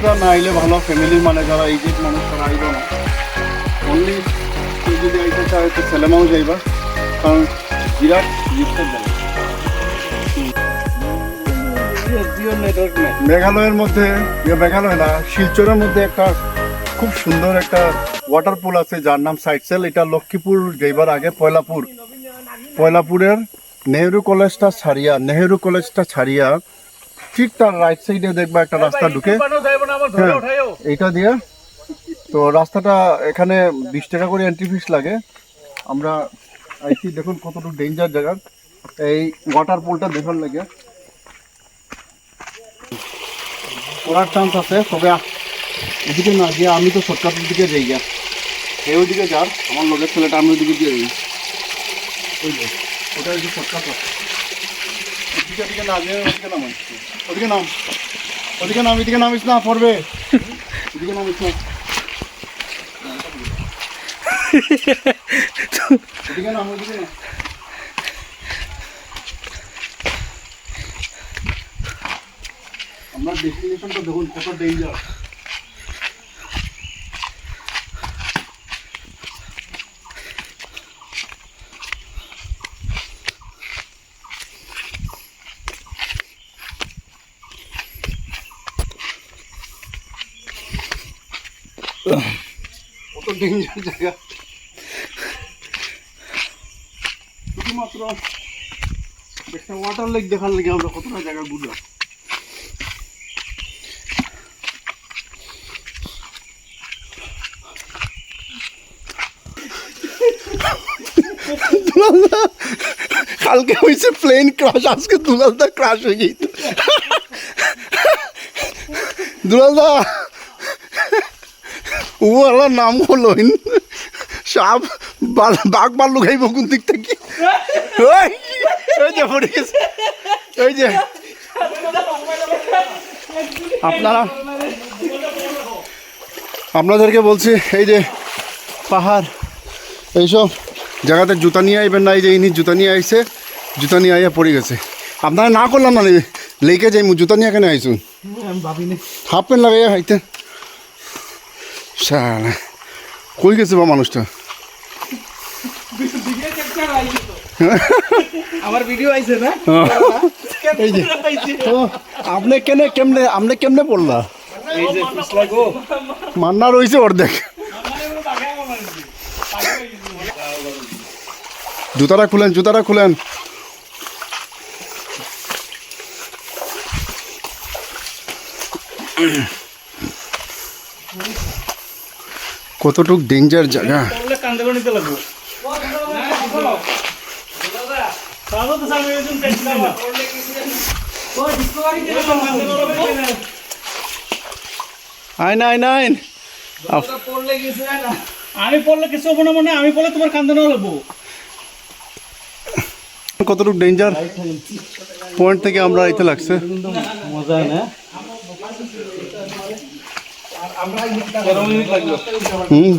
লোকরা না আইলে ভালো ফ্যামিলির মানে যারা এই যে মানুষ, তারা আইব না। অনলি কেউ যদি আইতে চায়, তো ছেলেমাও যাইবা কারণ বিরাট রিক্সের জায়গা। মেঘালয়ের মধ্যে ইয়ে মেঘালয় না, শিলচরের মধ্যে একটা খুব সুন্দর একটা ওয়াটার পুল আছে, যার নাম সাইটসেল এটা লক্ষ্মীপুর যাইবার আগে পয়লাপুর। পয়লাপুরের নেহেরু কলেজটা ছাড়িয়া, নেহেরু কলেজটা ছাড়িয়া ঠিক তার রাইট সাইডে দেখবা একটা রাস্তা ঢুকে। হ্যাঁ, এইটা দিয়ে। তো রাস্তাটা এখানে বিশ টাকা করে এন্ট্রি ফিস লাগে। আমরা আইসি দেখুন কতটুকু ডেঞ্জার জায়গা। এই ওয়াটার পুলটা দেখার লাগে। পড়ার চান্স আছে তবে এদিকে না গিয়ে আমি তো শর্টকাটের দিকে যাই গিয়া। এই ওইদিকে যার আমার লগের ছেলেটা আমি ওইদিকে দিয়ে দিই ওই যে ওটা শর্টকাট ওদিকে দিকে না গিয়ে ওদিকে নাম ওদিকে নাম। ওদিকে নাম, এদিকে নামিস না, পড়বে। এদিকে নামিস না। ওদিকে নাম, ওদিকে না আমরা ডেস্টিনেশনটা দেখুন, কত ডেঞ্জার ডেঞ্জার জায়গা। শুধুমাত্র একটা ওয়াটার লেক দেখার লেগে আমরা কতটা জায়গা ঘুরলাম। কালকে হয়েছে প্লেন ক্রাশ আজকে দুলালদা ক্রাশ হয়ে গেছে। দুলালদা! ও আল্লাহ নাম হলো সাপ বাঘ বাল্লু খাইব কোন দিক থেকে? ওই ওই যে পড়ে গেছে। ওই যে। আপনারা আপনাদেরকে বলছি এই যে পাহাড় এইসব জায়গাতে জুতা নিয়ে আইবেন না এই যে ইনি জুতা নিয়ে আইছে জুতা নিয়ে আইয়া পড়ে গেছে। আপনারা না করলাম না লেকে যাই জুতা নিয়ে কেন আইসুন? হাফ প্যান্ট লাগাইয়া হাইতে শালা। কই গেছে বা মানুষটা? আমার ভিডিও আইছে না? এই যে। আপনি কেনে কেমনে আপনি কেমনে পড়লা? মান্না রয়েছে অর্ধেক। জুতাটা খুলেন জুতাটা খুলেন। কতটুক ডেঞ্জার জায়গা? আইন আইন আইন আমি পড়লে কিছু হব না মনে আমি পড়লে তোমার লাগবো। কতটুক ডেঞ্জার পয়েন্ট থেকে আমরা এতে লাগছে। মজা না? হুম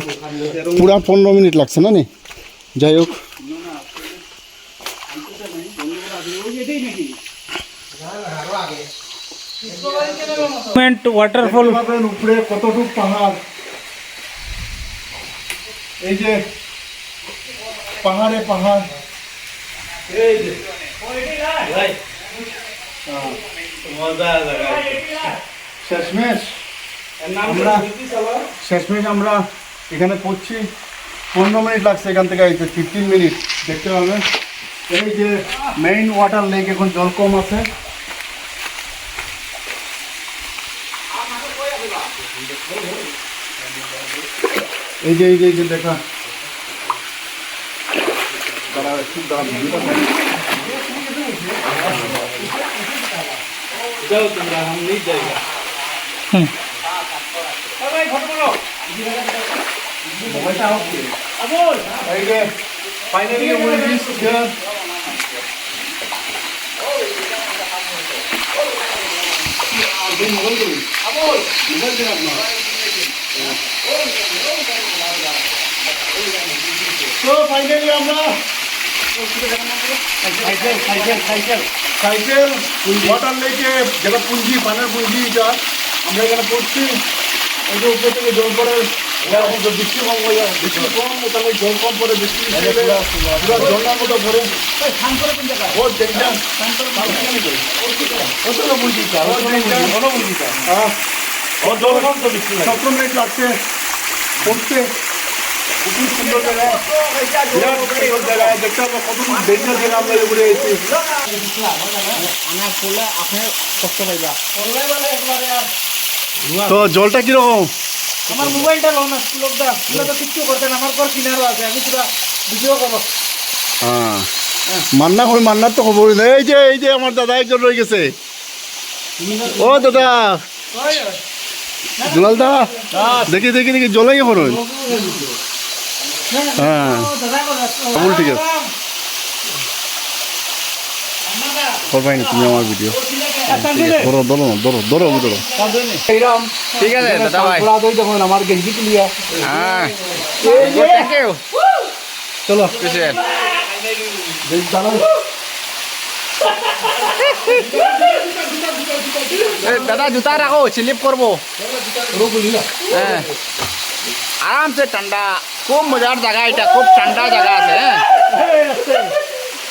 পুরা পনেরো মিনিট লাগছে না নি? যাই হোক। ওয়াটারফল পাবেন উপরে কতটুক পাহাড়। এই যে পাহাড়ে পাহাড়। এই যে। মজা লাগা শেষমেশ। নাম আমরা শেষমেশ আমরা এখানে পড়ছি। পনেরো মিনিট লাগছে এখান থেকে আইতে ফিফটিন মিনিট দেখতে পাবেন এই যে মেইন ওয়াটার লেক এখন জল কম আছে। এই যে এই যে এই যে দেখা। একটু দাঁড়াও, ভাই ফটো বলো মোবাইলটা অফ করে আমল। এই যে ফাইনালি উনি দিস হিয়ার আমরা cycle cycle cycle. Cycle water লেকে যেটা পুঞ্জি পানের পুঞ্জি যা আমরা এখানে পড়ছি। এই যে উপর থেকে জল পড়ে এরকম যে বৃষ্টি কম হয়ে যায় বৃষ্টি কম তাহলে জল কম পড়ে বৃষ্টি পুরো ঝর্ণার মতো ভরে। ও ডেঞ্জার হ্যাঁ সতেরো মিনিট লাগছে পড়তে খুবই সুন্দর জায়গা। বিরাট সুন্দর জায়গা। দেখতে আমরা কত ডেঞ্জার জায়গা আমরা ঘুরে এসেছি। তো জলটা কীরকম? আমার মোবাইলটা লো না স্কুলক দা স্কুলে তো কিচ্ছু করতেন আমার ঘর কিনারও আছে আমি পুরা ভিডিও করব। হ্যাঁ। মান্না হয় মান্নার তো খবর নেই। এই যে এই যে আমার দাদা একজন রয়ে গেছে। ও দাদা। দুলাল দা। দেখি দেখি দেখি জলে কি করুন হ্যাঁ। কেবল ঠিক আছে। করবাই না তুমি আমার ভিডিও। ধরো ধরো ধরো ধরো ধরো। ঠিক আছে দাদা ভাই আমার গেঞ্জি তুলিয়া হ্যাঁ। থ্যাংক ইউ চলো। দাদা জুতা রাখো স্লিপ করব। হ্যাঁ। আরামসে ঠান্ডা খুব মজার জায়গা এটা খুব ঠান্ডা জায়গা আছে হ্যাঁ।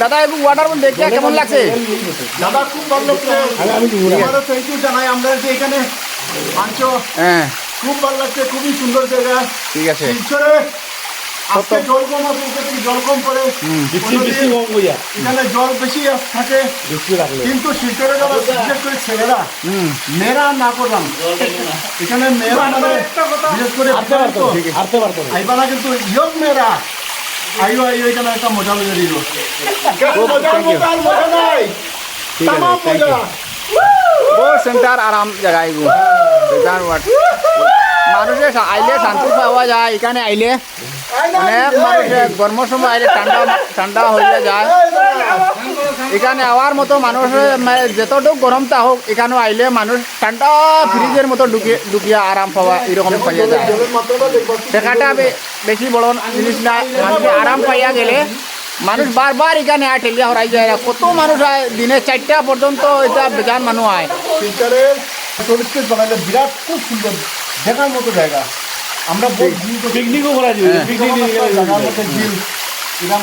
দাদা এগুলো ওয়াটার বল দেখিয়া কেমন লাগছে দাদা খুব ভালো লাগছে থ্যাংক ইউ জানাই আমরা যে এখানে আনছো হ্যাঁ। খুব ভালো লাগছে খুবই সুন্দর জায়গা। ঠিক আছে। আজকে জল কম আছে জল কম পড়ে। এখানে জল বেশি থাকে। কিন্তু শিলচরে যারা বিশেষ করে ছেলেরা মেয়েরা না করলাম। এখানে মেয়েরা মানে বিশেষ করে তো, আইবারা কিন্তু ইয়ং মেয়েরা। আইও আইও এখানে একটা মজা লইয়া দিল মজা নাই। মজা। সেন্টার আরাম জায়গা এগুলো বেজার ওয়াট মানুষের সা- আইলে শান্তি পাওয়া যায় এখানে আইলে অনেক মানুষে গরমের সময় আইলে ঠান্ডা ঠান্ডা হয়ে যায়। এখানে আওয়ার মতো মানুষের মানে যতটুকু গরমটা হোক এখানে আইলে মানুষ ঠান্ডা ফ্রিজের মতো ঢুকিয়ে ঢুকিয়ে আরাম পাওয়া এরকম পাইয়া যায় জলের মাত্রাটা দেখবা টাকাটা বে- বেশি বড় জিনিস না মানুষে আরাম পাইয়া গেলে মানুষ বারবার এখানে আয় ঠেলিয়া হরাই যায়। কত মানুষ আয় দিনে চারটা পর্যন্ত এটা বেজান মানুষ আয় শিলচরে টুরিস্ট প্লেস বানাইলে বিরাট খুব সুন্দর দেখার মতো জায়গা। আমরা পিকনিকও করা জায়গার মধ্যে ঝিল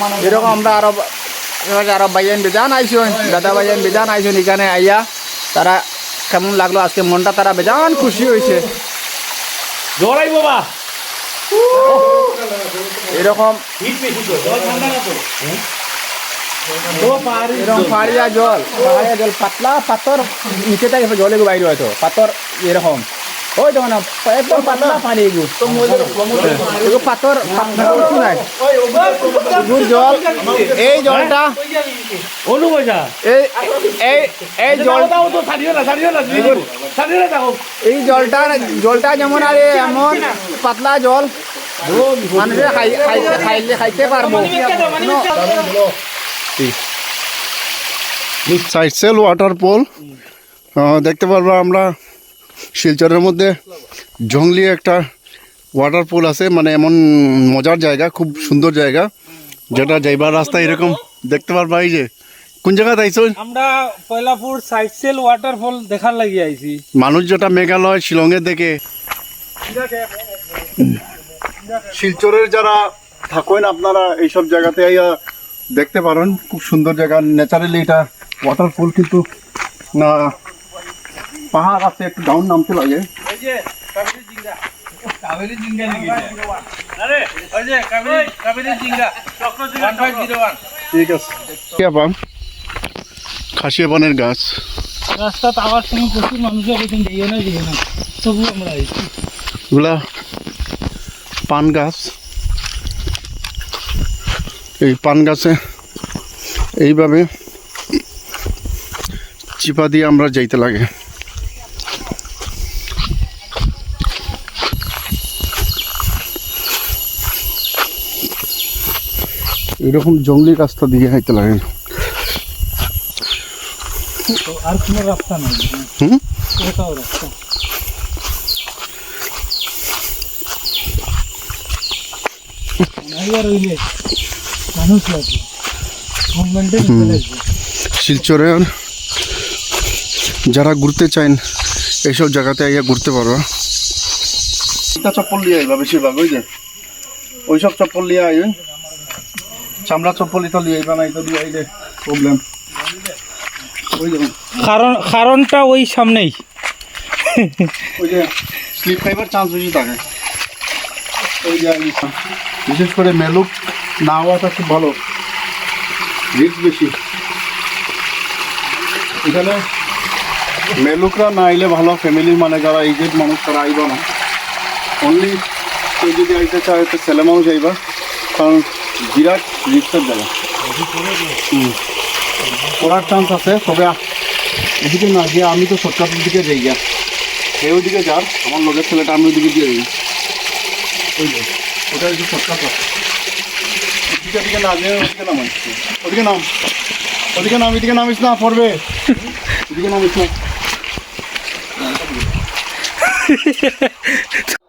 মানে এরকম আমরা আরও আরও বাইয়ান বেজান আইসন দাদা বাইয়ান বেজান আইসন এখানে আইয়া তারা কেমন লাগল? আজকে মনটা তারা বেজান খুশি হয়েছে। জড়াই বাবা। এরকম এরকম পাহাড়িয়া জল পাহাড়িয়া জল পাতলা পাথর নিচে থেকে জলে বাইরে হয়তো পাথর এরকম। ওই দেখো না একদম পাতলা পানি এগু এগু পাথর পাথর কিছু নাই এগুর জল এই জলটা অনু পয়সা এই এই এই জল তো ছাড়িও না ছাড়িও না ছাড়িও না এই জলটা জলটা যেমন আর এমন পাতলা জল মানুষে খাই- খাইতে খাইলে খাইতে পারব সাইডসেল ওয়াটার পোল দেখতে পারব আমরা শিলচরের মধ্যে জঙ্গলি একটা ওয়াটার পুল আছে মানে এমন মজার জায়গা খুব সুন্দর জায়গা যেটা যাইবার রাস্তা এরকম। দেখতে পারবা এই যে। কোন জায়গায় আইছো আমরা পয়লাপুর সাইডসেল ওয়াটারফল দেখার লাগি আইছি। মানুষ যেটা মেঘালয় শিলংয়ের দেখে। শিলচরের যারা থাকেন আপনারা এইসব জায়গাতে আইয়া দেখতে পারেন। খুব সুন্দর জায়গা। ন্যাচারালি এটা ওয়াটারফল কিন্তু না পাহাড় আছে একটু ডাউন নামতে লাগে। ওই যে কাবেরী জিঙ্গা। কাবেরী জিঙ্গা নাকি আরে ওই যে কাবেরী কাবেরী জিঙ্গা। চক্র। জিঙ্গা 1501 ঠিক আছে। খাসিয়া পানের গাছ। রাস্তা আওয়ার সময় প্রচুর মানুষের এরকম যাইও না যাইও না তবু আমরা এগুলা পান গাছ। এই পান গাছে এইভাবে চিপা দিয়ে আমরা যাইতে লাগে। এরকম জঙ্গলি রাস্তা দিয়ে হাইতে লাগে। আর কোনো রাস্তা নাই? হুম? কোথাও রাস্তা? মানুষ লাগবে। গভর্নমেন্টের লাগবে শিলচরে যারা ঘুরতে চান এইসব জায়গাতে আইয়া ঘুরতে পারো। এটা চপ্পল নিয়ে আইবা বেশিরভাগ ওই যে। ওইসব চপ্পল নিয়ে আইবে চামড়া চপ্পল এটা নিয়ে আইবা না এটা দিয়ে আইলে প্রবলেম কারণ কারণটা ওই সামনেই। ওই যে স্লিপ খাইবার চান্স বেশি থাকে। ওই যে বিশেষ করে মেলুক না হওয়াটা খুব ভালো। রিস্ক বেশি। এখানে মেলুকরা না আইলে ভালো ফ্যামিলির মানে যারা এইজেড মানুষ তারা আইব না। অনলি কেউ যদি আইতে চায় তো ছেলে মানুষ আইবা। কারণ বিরাট রিস্কের জায়গা পড়ার চান্স আছে তবে এদিকে না গিয়ে আমি তো শর্টকাটের দিকে যাই গিয়া। সে ওইদিকে যার আমার লগের ছেলেটা আমি ওইদিকে দিয়ে দিই ওই ওটা একটু শর্টকাট আছে ওদিকে দিকে না গিয়ে ওদিকে নাম ওদিকে নাম। ওদিকে নাম এদিকে নামিস না পড়বে। ওদিকে নামিস না।